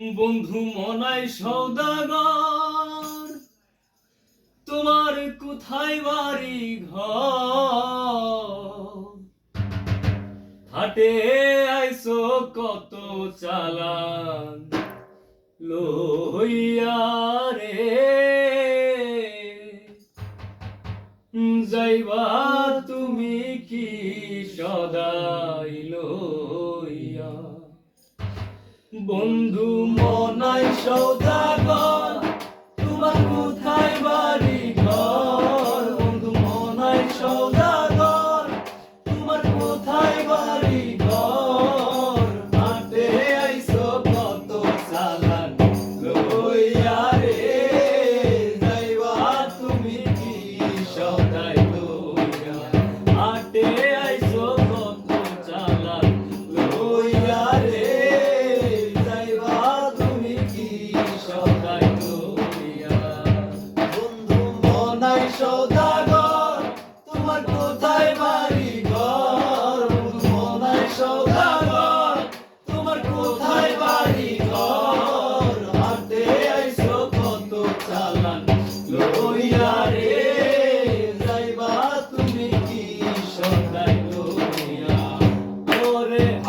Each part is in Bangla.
বন্ধু মনাই সৌদাগর, তোমার কোথায় বাড়ি ঘর? হাটে আইসো কত চালান, লইয়া যাইবা তুমি কি সদাই লো বন্ধু মনাই সৌদ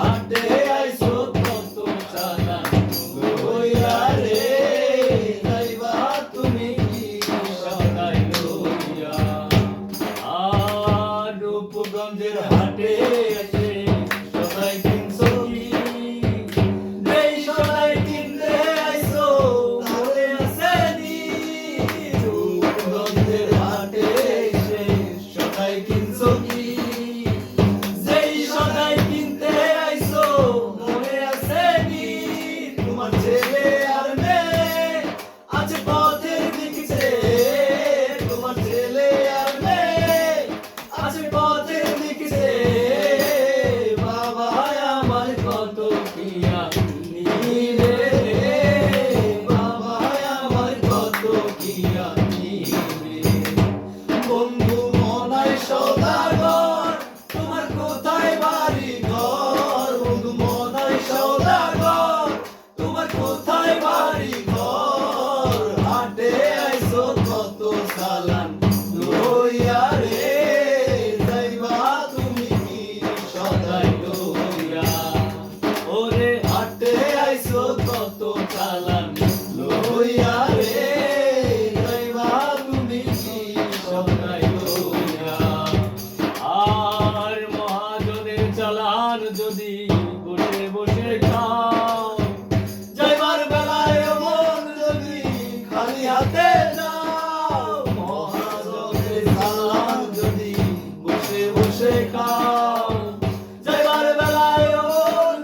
birthday. খালি হাতে যাও মহাজনে সালাম যদি বসে বসে খাও। যাইবার বেলায়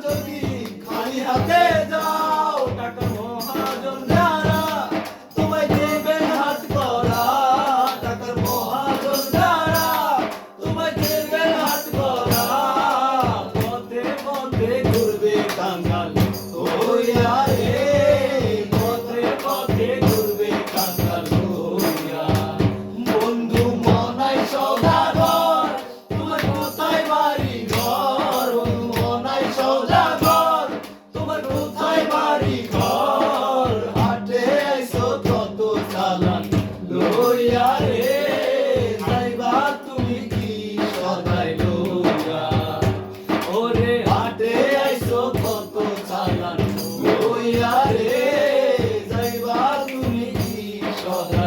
যদি খালি হাতে যাও। টাকা মহাজন যারা তোমায় দেবেন হাত করা টাকার মহাজন যারা তোমায় দেবেন হাত করা পথে পথে ঘুরবে কাঙ্গাল। ও ইয়ারে Father.